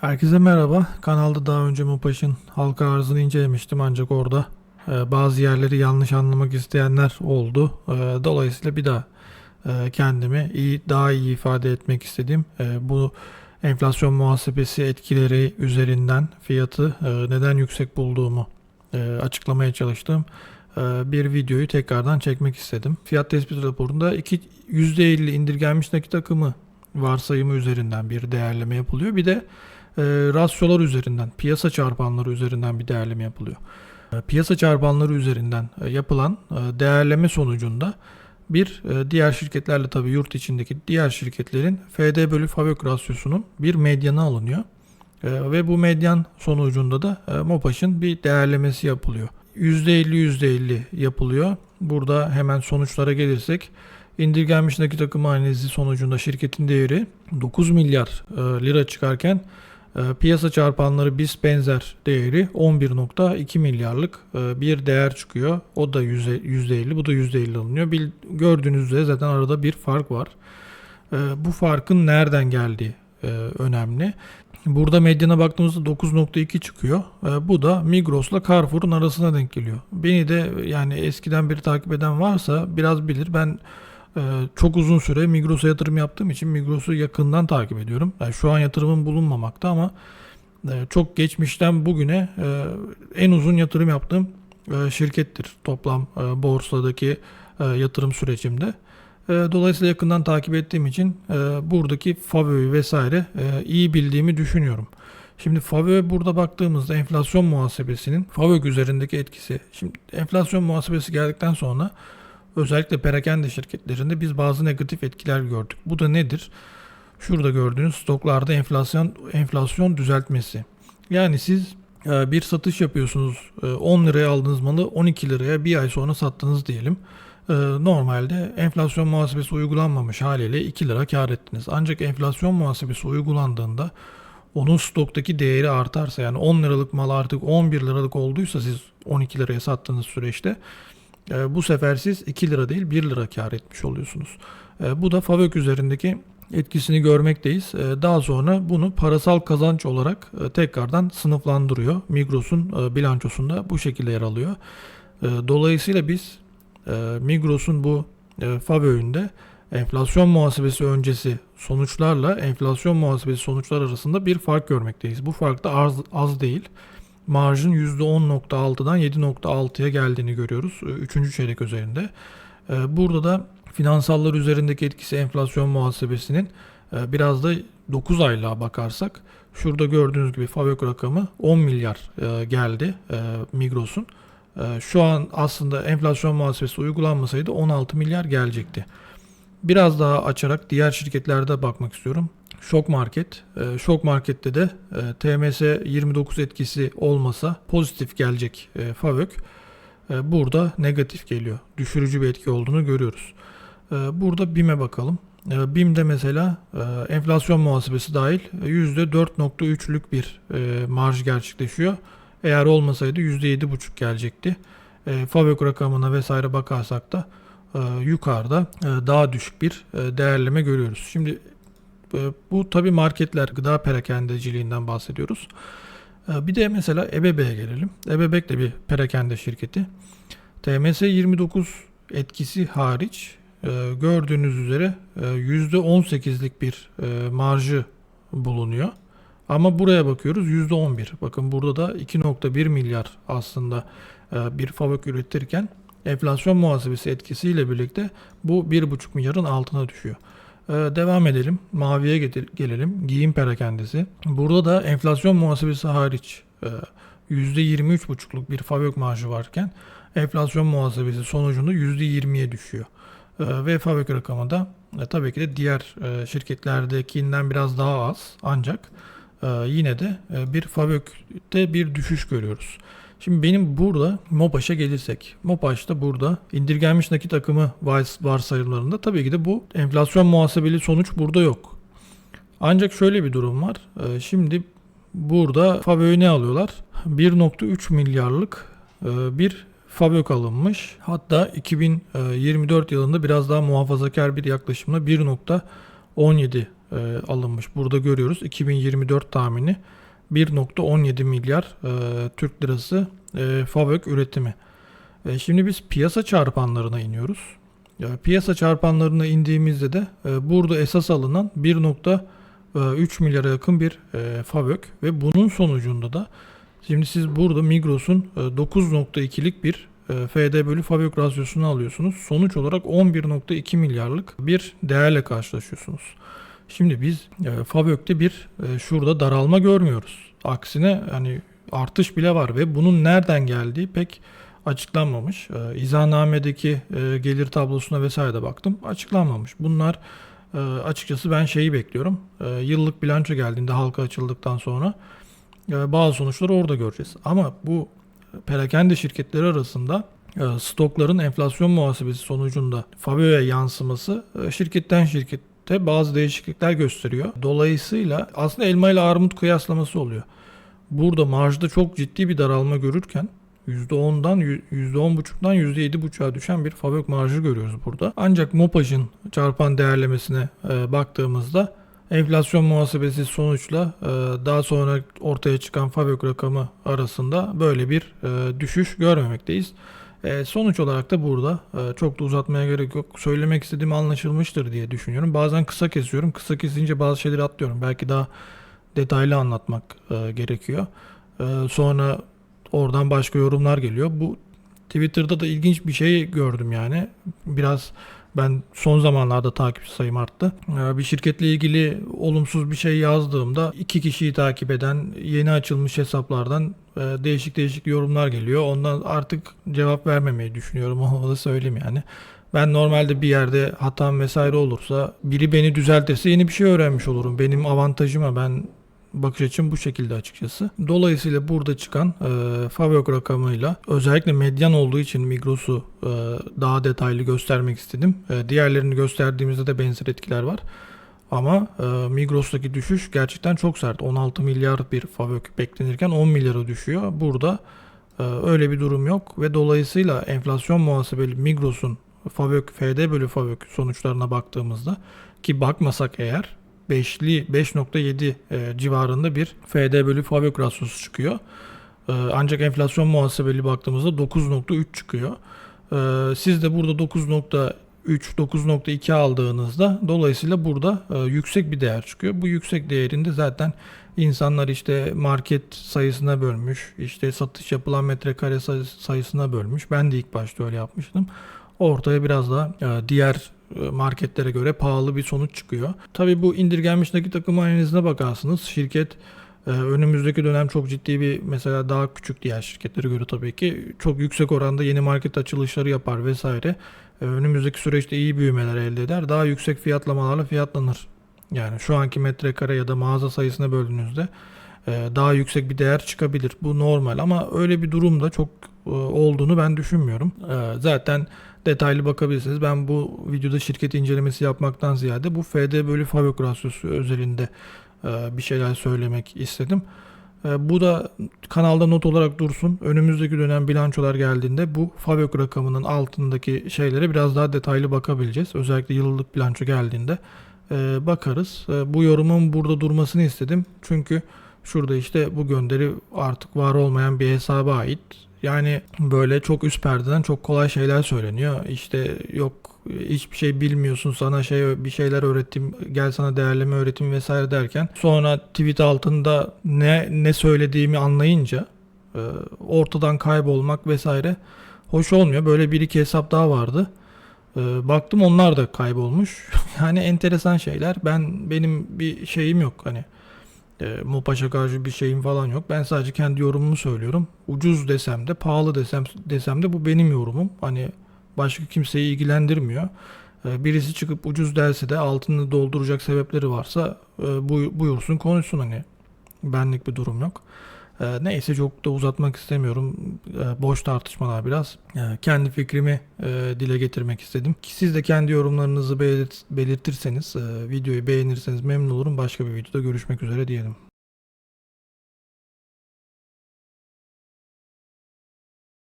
Herkese merhaba. Kanalda daha önce Mopaş'ın halka arzını incelemiştim ancak orada e, bazı yerleri yanlış anlamak isteyenler oldu. E, dolayısıyla bir daha e, kendimi iyi daha iyi ifade etmek istedim. E, bu enflasyon muhasebesi etkileri üzerinden fiyatı e, neden yüksek bulduğumu e, açıklamaya çalıştım. E, bir videoyu tekrardan çekmek istedim. Fiyat tespit raporunda iki %50 indirgenmiş nakit akımı varsayımı üzerinden bir değerleme yapılıyor. Bir de e, rasyolar üzerinden, piyasa çarpanları üzerinden bir değerleme yapılıyor. E, piyasa çarpanları üzerinden e, yapılan e, değerleme sonucunda bir e, diğer şirketlerle tabii yurt içindeki diğer şirketlerin FD bölü FAVÖK rasyosunun bir medyanı alınıyor. E, ve bu medyan sonucunda da e, MOPAŞ'ın bir değerlemesi yapılıyor. %50 %50 yapılıyor. Burada hemen sonuçlara gelirsek indirgenmiş nakit akımı analizi sonucunda şirketin değeri 9 milyar e, lira çıkarken piyasa çarpanları BIS benzer değeri 11.2 milyarlık e, bir değer çıkıyor. O da yüzde- %50 bu da %50 alınıyor. Bil- Gördüğünüz üzere zaten arada bir fark var. E, Bu farkın nereden geldiği e, önemli. Burada medyana baktığımızda 9.2 çıkıyor. E, Bu da Migros'la Carrefour'un arasına denk geliyor. Beni de yani eskiden beri takip eden varsa biraz bilir. Ben ee, çok uzun süre Migros'a yatırım yaptığım için Migros'u yakından takip ediyorum. Yani şu an yatırımım bulunmamakta ama e, çok geçmişten bugüne e, en uzun yatırım yaptığım e, şirkettir toplam borsadaki yatırım sürecimde. Dolayısıyla yakından takip ettiğim için buradaki FAVÖ'yü vesaire iyi bildiğimi düşünüyorum. Şimdi FAVÖ burada baktığımızda enflasyon muhasebesinin FAVÖK üzerindeki etkisi. Şimdi enflasyon muhasebesi geldikten sonra özellikle perakende şirketlerinde biz bazı negatif etkiler gördük. Bu da nedir? Şurada gördüğünüz stoklarda enflasyon enflasyon düzeltmesi. Yani siz e, bir satış yapıyorsunuz. e, 10 liraya aldığınız malı 12 liraya bir ay sonra sattınız diyelim. E, Normalde enflasyon muhasebesi uygulanmamış haliyle 2 lira kar ettiniz. Ancak enflasyon muhasebesi uygulandığında onun stoktaki değeri artarsa yani 10 liralık mal artık 11 liralık olduysa siz 12 liraya sattığınız süreçte e, bu sefer siz 2 lira değil 1 lira kar etmiş oluyorsunuz. E, bu da FAVÖK üzerindeki etkisini görmekteyiz. E, daha sonra bunu parasal kazanç olarak e, tekrardan sınıflandırıyor. Migros'un e, bilançosunda bu şekilde yer alıyor. E, dolayısıyla biz e, Migros'un bu e, FAVÖK'ünde enflasyon muhasebesi öncesi sonuçlarla enflasyon muhasebesi sonuçlar arasında bir fark görmekteyiz. Bu fark da az, az değil marjın %10.6'dan 7.6'ya geldiğini görüyoruz 3. çeyrek üzerinde. Ee, Burada da finansallar üzerindeki etkisi enflasyon muhasebesinin e, biraz da 9 aylığa bakarsak şurada gördüğünüz gibi FAVÖK rakamı 10 milyar e, geldi e, Migros'un. E, Şu an aslında enflasyon muhasebesi uygulanmasaydı 16 milyar gelecekti. Biraz daha açarak diğer şirketlerde bakmak istiyorum. Şok Market. Şok Market'te de e, TMS 29 etkisi olmasa pozitif gelecek e, FAVÖK. E, burada negatif geliyor. Düşürücü bir etki olduğunu görüyoruz. E, burada BİM'e bakalım. E, BİM'de mesela enflasyon muhasebesi dahil e, %4.3'lük bir marj gerçekleşiyor. Eğer olmasaydı %7.5 gelecekti. E, FAVÖK rakamına vesaire bakarsak da yukarıda daha düşük bir değerleme görüyoruz. Şimdi bu tabi marketler gıda perakendeciliğinden bahsediyoruz. E, Bir de mesela Ebebe'ye gelelim. Ebebek de bir perakende şirketi. TMS 29 etkisi hariç e, gördüğünüz üzere e, %18'lik bir e, marjı bulunuyor. Ama buraya bakıyoruz %11. Bakın burada da 2.1 milyar aslında e, bir fabrik üretirken enflasyon muhasebesi etkisiyle birlikte bu 1.5 milyarın altına düşüyor. Ee, devam edelim. Maviye gelelim. Giyim perakendesi. Burada da enflasyon muhasebesi hariç e, %23,5'luk bir fabrik marjı varken enflasyon muhasebesi sonucunda %20'ye düşüyor. E, ve fabrik rakamı da e, tabii ki de diğer e, şirketlerdekinden biraz daha az ancak e, yine de e, bir fabrikte bir düşüş görüyoruz. Şimdi benim burada MOPAŞ'a gelirsek. MOPAŞ'ta burada indirgenmiş nakit akımı vars- varsayımlarında tabii ki de bu enflasyon muhasebeli sonuç burada yok. Ancak şöyle bir durum var. Ee, Şimdi burada FAVÖ'yü ne alıyorlar? 1.3 milyarlık e, bir FAVÖK alınmış. Hatta 2024 yılında biraz daha muhafazakar bir yaklaşımla 1.17 e, alınmış. Burada görüyoruz 2024 tahmini 1.17 milyar e, Türk lirası e, FAVÖK üretimi. E, şimdi biz piyasa çarpanlarına iniyoruz. Ya, piyasa çarpanlarına indiğimizde de e, burada esas alınan 1.3 milyara yakın bir e, FAVÖK ve bunun sonucunda da şimdi siz burada Migros'un e, 9.2'lik bir e, FD bölü FAVÖK rasyosunu alıyorsunuz. Sonuç olarak 11.2 milyarlık bir değerle karşılaşıyorsunuz. Şimdi biz e, FAVÖK'te bir e, şurada daralma görmüyoruz. Aksine hani artış bile var ve bunun nereden geldiği pek açıklanmamış. E, İzahnamedeki e, gelir tablosuna vesaire de baktım. Açıklanmamış. Bunlar e, açıkçası ben şeyi bekliyorum. E, yıllık bilanço geldiğinde halka açıldıktan sonra e, bazı sonuçları orada göreceğiz. Ama bu perakende şirketleri arasında e, stokların enflasyon muhasebesi sonucunda Fabio'ya yansıması e, şirketten şirkette bazı değişiklikler gösteriyor. Dolayısıyla aslında elma ile armut kıyaslaması oluyor. Burada marjda çok ciddi bir daralma görürken %10'dan %10.5'dan %7.5'a düşen bir fabrik marjı görüyoruz burada. Ancak MOPAJ'ın çarpan değerlemesine e, baktığımızda enflasyon muhasebesi sonuçla e, daha sonra ortaya çıkan fabrik rakamı arasında böyle bir e, düşüş görmemekteyiz. E, sonuç olarak da burada e, çok da uzatmaya gerek yok. Söylemek istediğim anlaşılmıştır diye düşünüyorum. Bazen kısa kesiyorum. Kısa kesince bazı şeyleri atlıyorum. Belki daha detaylı anlatmak e, gerekiyor. E, sonra oradan başka yorumlar geliyor. Bu Twitter'da da ilginç bir şey gördüm yani. Biraz ben son zamanlarda takipçi sayım arttı. Ee, Bir şirketle ilgili olumsuz bir şey yazdığımda iki kişiyi takip eden yeni açılmış hesaplardan e, değişik değişik yorumlar geliyor. Ondan artık cevap vermemeyi düşünüyorum. Onu da söyleyeyim yani. Ben normalde bir yerde hatam vesaire olursa biri beni düzeltirse yeni bir şey öğrenmiş olurum. Benim avantajıma ben bakış açım bu şekilde açıkçası. Dolayısıyla burada çıkan e, Favök rakamıyla özellikle medyan olduğu için Migros'u e, daha detaylı göstermek istedim. E, diğerlerini gösterdiğimizde de benzer etkiler var. Ama e, Migros'taki düşüş gerçekten çok sert. 16 milyar bir Favök beklenirken 10 milyara düşüyor. Burada e, öyle bir durum yok ve dolayısıyla enflasyon muhasebeli Migros'un Favök, FD bölü Favök sonuçlarına baktığımızda ki bakmasak eğer 5'li 5.7 e, civarında bir FD bölü Favök rasyosu çıkıyor. E, ancak enflasyon muhasebeli baktığımızda 9.3 çıkıyor. E, siz de burada 9.3 9.2 aldığınızda dolayısıyla burada e, yüksek bir değer çıkıyor. Bu yüksek değerinde zaten insanlar işte market sayısına bölmüş, işte satış yapılan metrekare say- sayısına bölmüş. Ben de ilk başta öyle yapmıştım. Ortaya biraz da e, diğer marketlere göre pahalı bir sonuç çıkıyor. Tabii bu indirgenmiş nakit akımı analizine bakarsınız. Şirket e, önümüzdeki dönem çok ciddi bir mesela daha küçük diğer şirketlere göre tabii ki çok yüksek oranda yeni market açılışları yapar vesaire. E, önümüzdeki süreçte iyi büyümeler elde eder. Daha yüksek fiyatlamalarla fiyatlanır. Yani şu anki metrekare ya da mağaza sayısına böldüğünüzde e, daha yüksek bir değer çıkabilir. Bu normal ama öyle bir durumda çok e, olduğunu ben düşünmüyorum. E, Zaten detaylı bakabilirsiniz. Ben bu videoda şirket incelemesi yapmaktan ziyade bu FD bölü Favök rasyosu özelinde e, bir şeyler söylemek istedim. E, Bu da kanalda not olarak dursun. Önümüzdeki dönem bilançolar geldiğinde bu Favök rakamının altındaki şeylere biraz daha detaylı bakabileceğiz. Özellikle yıllık bilanço geldiğinde e, bakarız. E, Bu yorumun burada durmasını istedim. Çünkü şurada işte bu gönderi artık var olmayan bir hesaba ait. Yani böyle çok üst perdeden çok kolay şeyler söyleniyor. İşte yok hiçbir şey bilmiyorsun sana şey bir şeyler öğrettim gel sana değerleme öğretim vesaire derken sonra tweet altında ne ne söylediğimi anlayınca e, ortadan kaybolmak vesaire hoş olmuyor. Böyle bir iki hesap daha vardı. E, baktım onlar da kaybolmuş. yani enteresan şeyler. Ben benim bir şeyim yok hani e, Mopaş'a karşı bir şeyim falan yok. Ben sadece kendi yorumumu söylüyorum. Ucuz desem de pahalı desem desem de bu benim yorumum. Hani başka kimseyi ilgilendirmiyor. E, birisi çıkıp ucuz derse de altını dolduracak sebepleri varsa e, bu, buyursun konuşsun hani. Benlik bir durum yok. E, neyse çok da uzatmak istemiyorum. E, boş tartışmalar biraz. E, kendi fikrimi e, dile getirmek istedim. Siz de kendi yorumlarınızı belirt- belirtirseniz, e, videoyu beğenirseniz memnun olurum. Başka bir videoda görüşmek üzere diyelim.